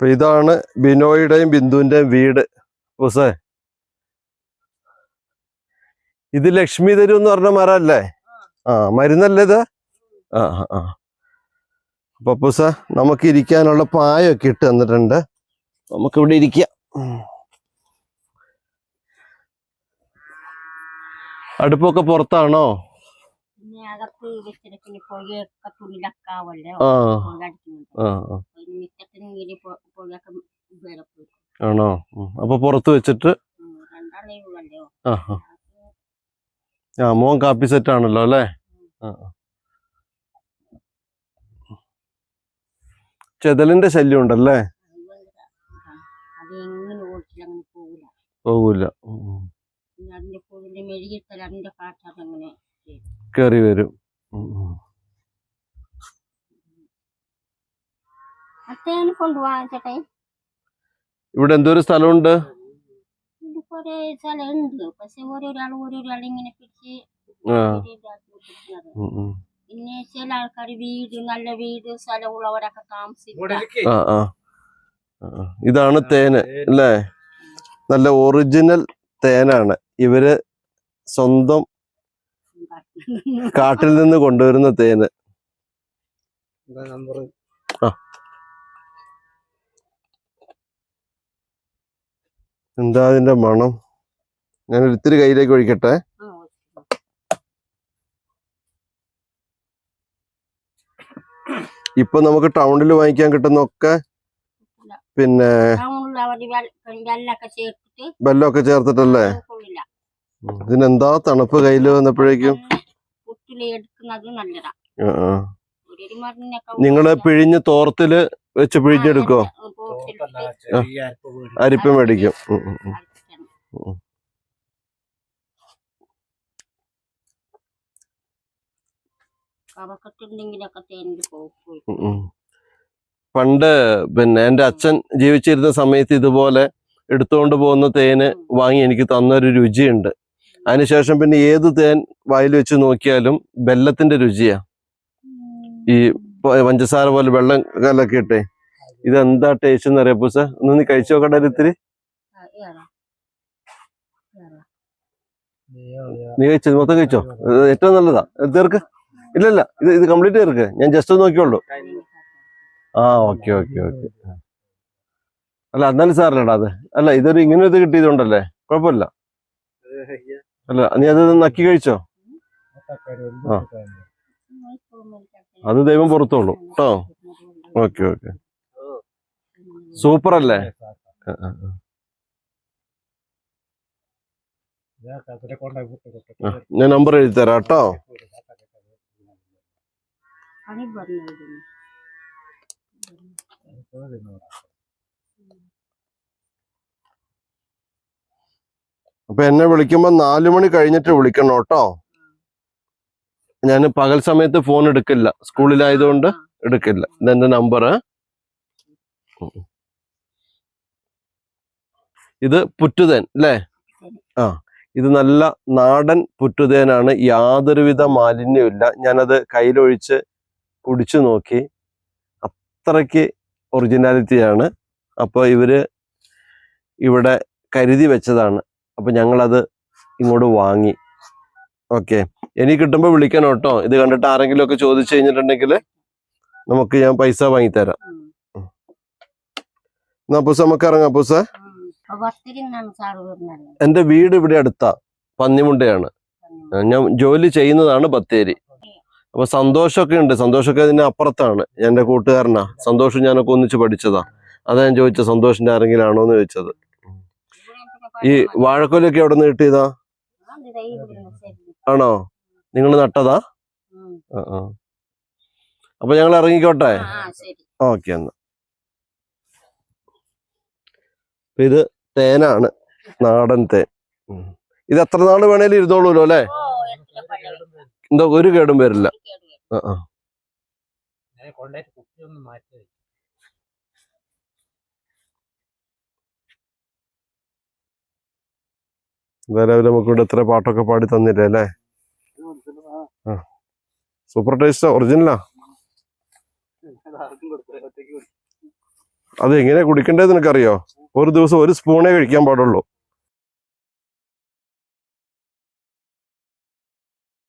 അപ്പൊ ഇതാണ് ബിനോയുടെയും ബിന്ദുവിന്റെയും വീട്. ഉസേ. ഇത് ലക്ഷ്മി തരു എന്ന് പറഞ്ഞ മരല്ലേ? ആ മരുന്നല്ലേ ഇത്? ആ ആ, അപ്പൊ പുസ നമുക്ക് ഇരിക്കാനുള്ള പായൊക്കെ ഇട്ട് തന്നിട്ടുണ്ട്. നമുക്ക് ഇവിടെ ഇരിക്കാം. അടുപ്പൊക്കെ പുറത്താണോ? ആ ആ. ആണോ. അപ്പൊ പുറത്ത് വെച്ചിട്ട് ആ മോൻ കാപ്പി സെറ്റ് ആണല്ലോ അല്ലേ. ചെതലിന്റെ ശല്യം ഉണ്ടല്ലേ? പോകൂല കേറി. ഇതാണ്. ചേട്ടേ ഇവിടെ എന്തോരം സ്ഥലമുണ്ട്? സ്ഥലമുണ്ട്. പക്ഷെ ഓരോരാൾ ഓരോരാൾ ഇങ്ങനെ പിടിച്ച്. പിന്നെ ചില ആൾക്കാർ വീട് നല്ല വീട് സ്ഥലമുള്ളവരൊക്കെ താമസിക്കും. ഇതാണ് തേന് അല്ലേ? നല്ല ഒറിജിനൽ തേനാണ്. ഇവർ സ്വന്തം കാട്ടിൽ നിന്ന് കൊണ്ടുവരുന്ന തേന്. ആ എന്താ അതിന്റെ മണം? ഞാൻ ഒരിത്തിരി കയ്യിലേക്ക് ഒഴിക്കട്ടെ. ഇപ്പൊ നമുക്ക് ടൗണിൽ വാങ്ങിക്കാൻ കിട്ടുന്ന ഒക്കെ പിന്നെ ബെല്ലൊക്കെ ചേർത്തിട്ടല്ലേ? ഇതിനെന്താ തണുപ്പ് കയ്യിൽ വന്നപ്പോഴേക്കും? നിങ്ങൾ പിഴിഞ്ഞ് തോർത്തിൽ വെച്ച് പിഴിഞ്ഞെടുക്കോ? അരിപ്പം മേടിക്കും. പണ്ട് പിന്നെ എന്റെ അച്ഛൻ ജീവിച്ചിരുന്ന സമയത്ത് ഇതുപോലെ എടുത്തുകൊണ്ട് പോകുന്ന തേന് വാങ്ങി എനിക്ക് തന്നൊരു രുചിയുണ്ട്. അതിനുശേഷം പിന്നെ ഏത് തേൻ വായിൽ വെച്ച് നോക്കിയാലും ബെല്ലത്തിന്റെ രുചിയാ. ഈ പഞ്ചസാര പോലെ വെള്ളം കലക്കി ഇട്ടേ ഇതെന്താ ടേസ്റ്റ് എന്ന് അറിയാം പൂസ ഒന്ന് നീ കഴിച്ചു നോക്കട്ടെ ഇത്തിരി. നീ കഴിച്ചത് മൊത്തം കഴിച്ചോ? ഏറ്റവും നല്ലതാ. തീർക്ക്? ഇല്ലല്ല ഇത് ഇത് കംപ്ലീറ്റ് തീർക്ക്. ഞാൻ ജസ്റ്റ് ഒന്ന് നോക്കിയുള്ളൂ ആ ഓക്കെ ഓക്കെ ഓക്കെ അല്ല എന്നാലും സാറില്ലടാ അത്. അല്ല ഇതൊരു ഇങ്ങനെ ഇത് കിട്ടിയതുകൊണ്ടല്ലേ? കുഴപ്പമില്ല. അല്ല നീ അത് നക്കി കഴിച്ചോ? ആ. അത് ദൈവം പുറത്തോളൂ കേട്ടോ? ഓക്കെ ഓക്കെ സൂപ്പർ അല്ലേ ഞാൻ നമ്പർ എഴുതി തരാം കേട്ടോ. അപ്പൊ എന്നെ വിളിക്കുമ്പോ നാലു മണി കഴിഞ്ഞിട്ട് വിളിക്കണം കേട്ടോ. ഞാൻ പകൽ സമയത്ത് ഫോൺ എടുക്കില്ല. സ്കൂളിലായതുകൊണ്ട് എടുക്കില്ല. ഇതെന്റെ നമ്പർ ഇത് പുറ്റുതേൻ അല്ലേ? ആ ഇത് നല്ല നാടൻ പുറ്റുതേനാണ്. യാതൊരുവിധ മാലിന്യമില്ല ഞാനത് കയ്യിലൊഴിച്ച് കുടിച്ചു നോക്കി. അത്രയ്ക്ക് ഒറിജിനാലിറ്റിയാണ്. അപ്പോൾ ഇവർ ഇവിടെ കരുതി വെച്ചതാണ്. അപ്പോൾ ഞങ്ങളത് ഇങ്ങോട്ട് വാങ്ങി. ഓക്കെ. എനിക്ക് കിട്ടുമ്പോൾ വിളിക്കണം കേട്ടോ. ഇത് കണ്ടിട്ട് ആരെങ്കിലും ഒക്കെ ചോദിച്ചു കഴിഞ്ഞിട്ടുണ്ടെങ്കിൽ നമുക്ക് ഞാൻ പൈസ വാങ്ങിത്തരാം. എന്നാ അപ്പൂസ നമുക്ക് ഇറങ്ങാം പൂസ എന്റെ വീട് ഇവിടെ അടുത്താ പന്നിമുണ്ടയാണ്. ഞാൻ ജോലി ചെയ്യുന്നതാണ് ബത്തേരി. അപ്പൊ സന്തോഷമൊക്കെ ഉണ്ട്. സന്തോഷമൊക്കെ അതിന് അപ്പുറത്താണ്. എന്റെ കൂട്ടുകാരനാ. സന്തോഷം ഞാനൊക്കെ ഒന്നിച്ച് പഠിച്ചതാ. അതാ ഞാൻ ചോദിച്ചത് സന്തോഷിന്റെ ആരെങ്കിലും ആണോ എന്ന് ചോദിച്ചത്. ഈ വാഴക്കൊലൊക്കെ എവിടെ നിന്ന് കിട്ടിയതാ ആണോ? നിങ്ങൾ നട്ടതാ. അപ്പൊ ഞങ്ങൾ ഇറങ്ങിക്കോട്ടെ? ഓക്കെ എന്നാ. ഇത് തേനാണ്. നാടൻ തേൻ. ഇത് എത്ര നാൾ വേണേലും ഇരുന്നോളൂല്ലോ അല്ലേ? എന്തോ ഒരു കേടും വരില്ല. ആ, ആ. കൊണ്ടായിട്ട് കുപ്പി ഒന്ന് മാറ്റി എന്തായാലും നമുക്കിവിടെ നമുക്ക് ഇവിടെ ഇത്ര പാട്ടൊക്കെ പാടി തന്നില്ലേ അല്ലേ? സൂപ്പർ ടേസ്റ്റ് ഒറിജിനലാ. അത് എങ്ങനെ കുടിക്കേണ്ടത് നിനക്കറിയോ? ഒരു ദിവസം ഒരു സ്പൂണേ കഴിക്കാൻ പാടുള്ളൂ.